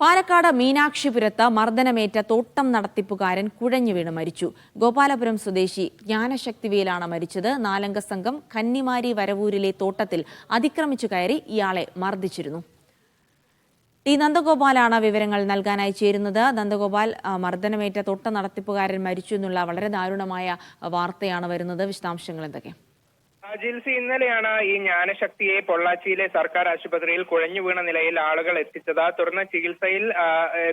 പാലക്കാട് മീനാക്ഷിപുരത്ത് മർദ്ദനമേറ്റ തോട്ടം നടത്തിപ്പുകാരൻ കുഴഞ്ഞു വീണ് മരിച്ചു. ഗോപാലപുരം സ്വദേശി ജ്ഞാനശക്തിവേലാണ് മരിച്ചത്. നാലംഗ സംഘം കന്നിമാരി വരവൂരിലെ തോട്ടത്തിൽ അതിക്രമിച്ചു കയറി ഇയാളെ മർദ്ദിച്ചിരുന്നു. ടി നന്ദഗോപാലാണ് വിവരങ്ങൾ നൽകാനായി ചേരുന്നത്. നന്ദഗോപാൽ മർദ്ദനമേറ്റ തോട്ട നടത്തിപ്പുകാരൻ മരിച്ചു എന്നുള്ള വളരെ ദാരുണമായ വാർത്തയാണ് വരുന്നത്. വിശദാംശങ്ങൾ എന്തൊക്കെ? ജിൽസി ഇന്നലെയാണ് ഈ ജ്ഞാനശക്തിയെ പൊള്ളാച്ചിയിലെ സർക്കാർ ആശുപത്രിയിൽ കുഴഞ്ഞു വീണ നിലയിൽ ആളുകൾ എത്തിച്ചത്. തുടർന്ന് ചികിത്സയിൽ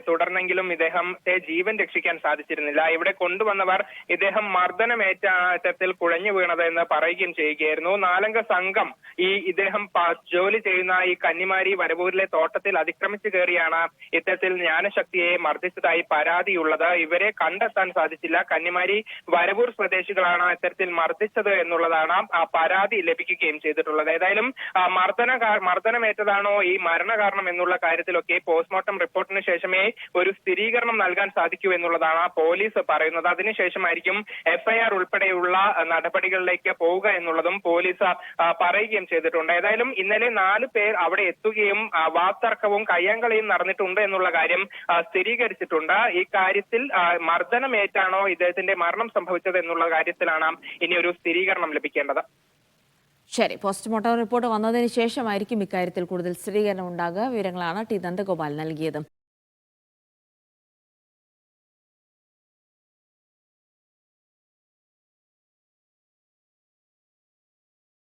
തുടർന്നെങ്കിലും ഇദ്ദേഹത്തെ ജീവൻ രക്ഷിക്കാൻ സാധിച്ചിരുന്നില്ല. ഇവിടെ കൊണ്ടുവന്നവർ ഇദ്ദേഹം മർദ്ദനമേറ്റ അറ്റത്തിൽ കുഴഞ്ഞു വീണത് എന്ന് പറയുകയും ചെയ്യുകയായിരുന്നു. നാലംഗ സംഘം ഈ ഇദ്ദേഹം ജോലി ചെയ്യുന്ന ഈ കന്നിമാരി വരവൂരിലെ തോട്ടത്തിൽ അതിക്രമിച്ചു കയറിയാണ് ഇത്തരത്തിൽ ജ്ഞാനശക്തിയെ മർദ്ദിച്ചതായി പരാതിയുള്ളത്. ഇവരെ കണ്ടെത്താൻ സാധിച്ചില്ല. കന്നിമാരി വരവൂർ സ്വദേശികളാണ് ഇത്തരത്തിൽ മർദ്ദിച്ചത് എന്നുള്ളതാണ് ആ പരാതി ലഭിക്കുകയും ചെയ്തിട്ടുള്ളത്. ഏതായാലും മർദ്ദന മർദ്ദനമേറ്റതാണോ ഈ മരണ കാരണം എന്നുള്ള കാര്യത്തിലൊക്കെ പോസ്റ്റ്മോർട്ടം റിപ്പോർട്ടിന് ശേഷമേ ഒരു സ്ഥിരീകരണം നൽകാൻ സാധിക്കൂ എന്നുള്ളതാണ് പോലീസ് പറയുന്നത്. അതിനുശേഷമായിരിക്കും എഫ്ഐആർ ഉൾപ്പെടെയുള്ള നടപടികളിലേക്ക് പോവുക എന്നുള്ളതും പോലീസ് പറയുകയും ചെയ്തിട്ടുണ്ട്. ഏതായാലും ഇന്നലെ നാല് പേർ അവിടെ എത്തുകയും വാക്തർക്കവും കയ്യാങ്കളിയും നടന്നിട്ടുണ്ട് എന്നുള്ള കാര്യം സ്ഥിരീകരിച്ചിട്ടുണ്ട്. ഈ കാര്യത്തിൽ മർദ്ദനമേറ്റാണോ ഇദ്ദേഹത്തിന്റെ മരണം സംഭവിച്ചത് എന്നുള്ള കാര്യത്തിലാണ് ഇനി ഒരു സ്ഥിരീകരണം ലഭിക്കേണ്ടത്. ശരി പോസ്റ്റ്മോർട്ടം റിപ്പോർട്ട് വന്നതിന് ശേഷമായിരിക്കും ഇക്കാര്യത്തിൽ കൂടുതൽ സ്ഥിരീകരണം ഉണ്ടാകുക. വിവരങ്ങളാണ് ടി. നന്ദഗോപാൽ നൽകിയത്.